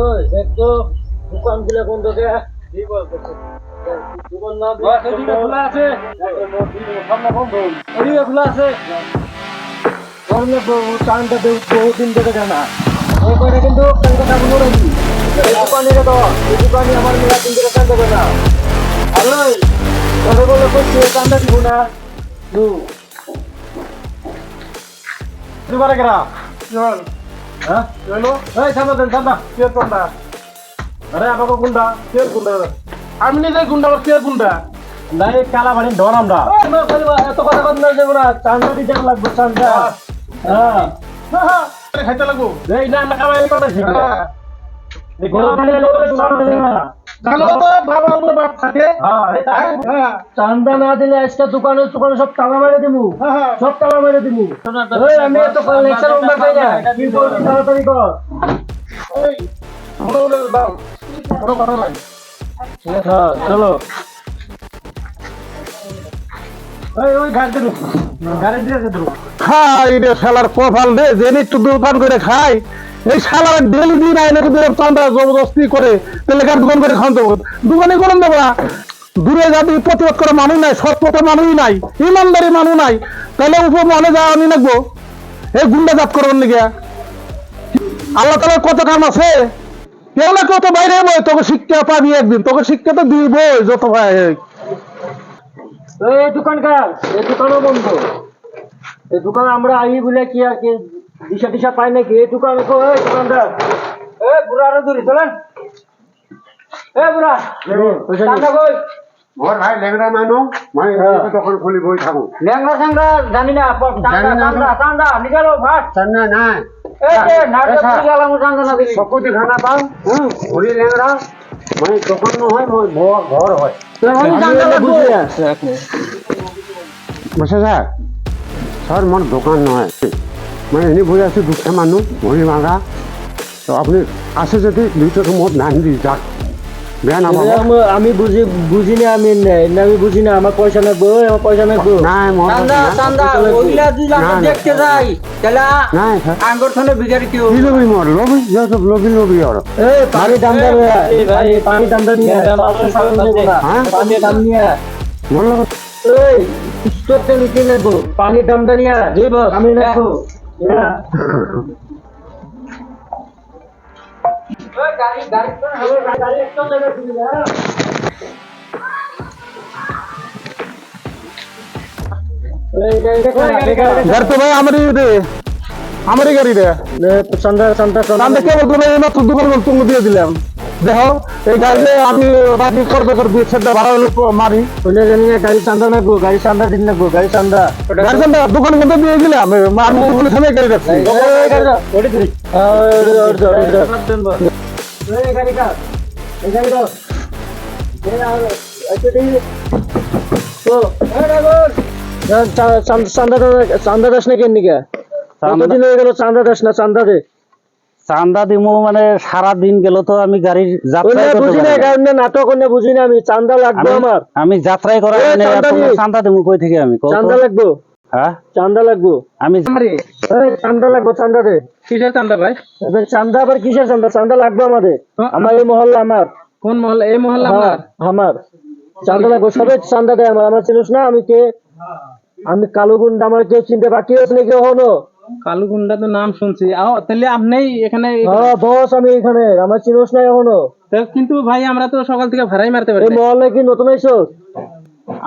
ওই দেখ তো দোকানগুলা কোন দিকে দোকান না খোলা আছে? সামনে বন্ধ। ওদিকে খোলা আছে? সামনে টাইমটা বহুদিন থেকে জানা এই কিন্তু কলকাতা গুলো রাখি এই দোকানে তো এই দোকানে আমার মেলা তিন থেকে টান দেবে না। আরে কত বলে করছি টানটা দিব না। দু দুবারে গেরা হ্যাঁ? এই সামনে দেন সামনে কে কোনটা আরে আমাকে কোনটা কে কোনটা আমি নিজে গুন্ডা আবার কে গুন্ডা? নাই কালা বাড়ি ডর আমরা এত কথা কথা না যাব না। চান্দা দিতে লাগবে চান্দা হ্যাঁ। খাইতে লাগবো। এই না না কামাই কথা শিখা চান্দা না হ্যাঁ। হ্যাঁ। চান্দা না দিলে আজকে দোকানে দোকানে সব তালা মেরে দিমু। হ্যাঁ সব তালা মেরে আমি এত পাই না তাড়াতাড়ি কর। হ্যাঁ চলো। খাই রে শালার কপাল রে জেনে একটু দোকান করে খাই। এই শালার ডেলি দিন আইনে চান্দা জবরদস্তি করে, তাহলে কার দোকান করে খাওয়ান দেবো দোকানে করেন দেবো না। দূরে যাতে প্রতিবাদ করে মানুষ নাই, সৎ মানুষই নাই, ইমানদারি মানুষ নাই। তাহলে উপর মনে যাওয়া আমি লাগবো এই গুন্ডা জাত করবেন নাকি আল্লাহ তালার কত কাম আছে? কেউ না কেউ তো বাইরে বই, তোকে শিক্ষা পাবি একদিন। তোকে শিক্ষা তো দিবই, যত ভাই এই দোকানকার, এই দোকানও বন্ধ। এই দোকান আমরা আই বলে কি আর কি দিশা দিশা পাই নাকি? এই দোকান এই দোকানদার এ বুড়া আরও দূরে চলেন। এ বুড়া কই? মোর ভাই লেংরা মানুষ মই তখন খুলি বই থাকো। ল্যাংড়া স্যাংড়া জানি না প- চান্দা জানি না তো। চান্দা চান্দা নিকালো ভাত চান্দা নাই। এই যে নাটক এসা। করে না দিলি। সকতি খানা পাও হুম ঘুরি লেংরা মই দোকান মই ঘর ঘর হয়। চান্দা লাগবো। বসে স্যার স্যার মোর দোকান নহয়। মই এনে বহি আছোঁ দুখীয়া মানুহ ভৰি ভাঙা তো আপুনি আছে যদি দুইটাকে মোৰ ধান দি যাক। আমি- বুঝি বুঝি না আমি আমি বুঝি না আমার পয়সা নেব আমার পয়সা নেব। দেখতে যাই তাহলে আঙ্গুর থানে কেউ লবি লবি লবি লবি পানি দাম দে এই ভাই পানি দাম নিয়ে। পানি দাম নিয়ে। মোৰ এই স্টোরতে নিচে নেব পানি দামটা নিয়ে। আমি নেব घर तो भाई हमारी दे हमारी गाड़ी दे चंदा चंदा चंदा देखिए मतलब मैं तुम दुकान तुम दिए दिलाम দেখো এই গাড়িতে আমি রাখি করবে করবি সেটা ভাড়া মারি। শুনে জানি গাড়ি চান্দা নেব গাড়ি দিন নেব গাড়ি গাড়ি দোকান কিন্তু দিয়ে দিলাম গাড়ি রাখছি। আচ্ছা দাস নিকা হয়ে গেল চান্দা দাস না চান্দা দে চান্দা দিমু মানে সারা দিন গেল তো আমি গাড়ির করতে বুঝি না না। কারণ নাটক অন্য বুঝি না আমি চান্দা লাগবে আমি- আমার আমি যাত্রাই করা এ, মানে চান্দা দিমু কই থেকে আমি। চান্দা লাগবো? হ্যাঁ চান্দা লাগবো? আমি এই চান্দা লাগবো চান্দা দে। কিসের চান্দা ভাই? চান্দা আবার কিসের চান্দা? চান্দা লাগবে আমাদের। হ্যাঁ। আমার এই মহল্লা আমার কোন মহল্লা? এই মহল্লা হ্যাঁ, আমার। চান্দা লাগবে সবাই চান্দা দেয় আমার আমার চিনিস না? আমি কে আমি কালো গুন্ডা আমার কেউ চিনতে বাকি আছে নাকি হনো কালু গুন্ডা তো নাম শুনছি। তাহলে আপনি এখানে হ্যাঁ বস আমি এখানে। আমার চিনিস না এখনও। কিন্তু ভাই আমরা তো সকাল থেকে ভাড়াই মারতে পারি। না। কি নতুন আইসো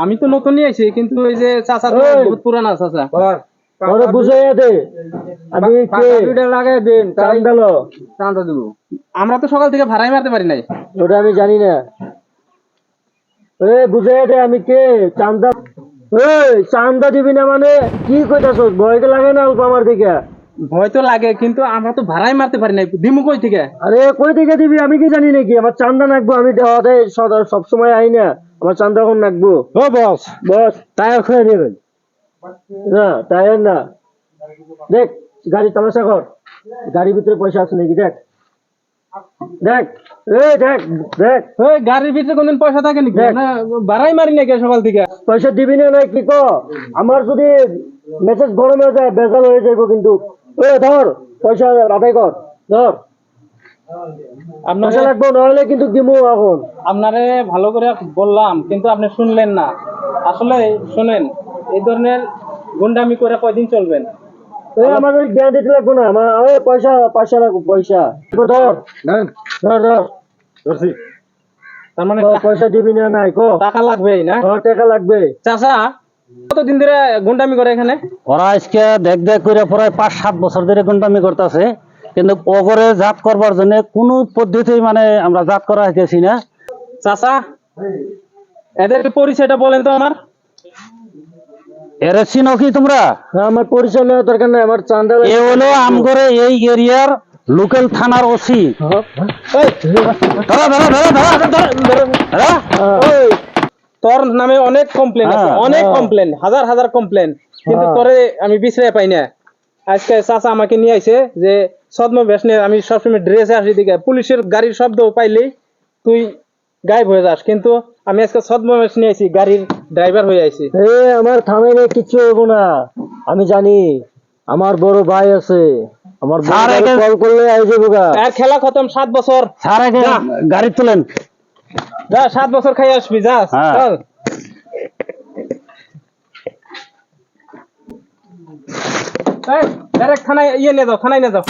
আমি তো নতুনই আইছি কিন্তু ওই যে চাচা তো বহুত পুরানা চাচা। ওরা বুঝাইয়া দে। আমি কে? লাগাই দিন চান্দা দিব। আমরা তো সকাল থেকে ভাড়াই মারতে পারি নাই। ওটা আমি জানি না। এ বুঝাইয়া দে আমি কে? চান্দা এই চান্দা দিবি না মানে? কি কইতাছ ভয় তো লাগে না অল্প আমার দিকে। ভয় তো লাগে কিন্তু আমরা তো ভাড়াই মারতে পারি নাই। দিমু কই থেকে? আরে কই থেকে দিবি? আমি কি জানি নাকি? আমার চান্দা নাকবো আমি দেওয়াতে সব সময় আই না। আমার চান্দা এখন নাকবো। ও বস। বস। টায়ার খুলে দেবেন না টায়ার না। দেখ গাড়ি তামাশা কর। গাড়ির ভিতরে পয়সা আছে নাকি দেখ। দেখ এই দেখ দেখ। ওই গাড়ির ভিতরে কোনদিন পয়সা থাকে নাকি? না ভাড়াই মারি নাকি সকাল থেকে? পয়সা দিবি না নাই কি ক? আমার যদি মেসেজ গরম হয়ে যায় বেজাল হয়ে যাইব কিন্তু। এ ধর পয়সা আদায় কর ধর। পয়সা লাগবে নইলে কিন্তু দিমু এখন। আপনারে ভালো করে বললাম কিন্তু আপনি শুনলেন না। আসলে শুনেন এই ধরনের গুন্ডামি করে কয়দিন চলবেন? আমার ওই জ্ঞান দিতে লাগবে না আমার ওই পয়সা পয়সা লাগবে পয়সা। ধর। ধর। ধর তার মানে পয়সা দিবি না নাই কো? টাকা লাগবেই না? ধর টাকা লাগবে। চাচা কতদিন ধরে গুন্ডামি করে এখানে? ওরা আজকে দেখ দেখ করে প্রায় পাঁচ সাত বছর ধরে গুন্ডামি করতেছে। কিন্তু অগরে জাত করবার জন্য কোনো পদ্ধতি মানে আমরা জাত করা হইতেছি না। চাচা এদের পরিচয়টা বলেন তো আমার। এর চিনো কি তোমরা? আমার পরিচয় নেওয়ার দরকার নাই আমার চান্দা এ হলো আমগরে এই এরিয়ার লোকাল থানার ওসি। ধরো ধরো ধরো ধরো ধরো, ধরো, ধরো। ওই তোর নামে অনেক কমপ্লেন আছে হ্যাঁ, অনেক হ্যাঁ। কমপ্লেন হাজার হাজার কমপ্লেন কিন্তু হ্যাঁ। তোরে আমি বিশ্রায় পাই না। আজকে চাচা আমাকে নিয়ে আইছে যে সদম বেশ নিয়ে আমি সবসময় ড্রেসে আসি দিকে। পুলিশের গাড়ির শব্দ পাইলেই তুই গায়েব হয়ে যাস। কিন্তু আমি আজকে সদম নিয়ে আইছি গাড়ির ড্রাইভার হয়ে আইছি। এ আমার থানায় কিচ্ছু হব না। আমি জানি আমার বড় ভাই আছে। আমার স্যার, এটা- কল করলে আই যাব গা। আর খেলা খতম সাত বছর। স্যার আগে গাড়ি তুলেন। যা সাত বছর খাই আসবি যা হ্যাঁ। চল। ডাইরেক্ট থানায় ইয়ে নিয়ে যাও থানায় নিয়ে যাও।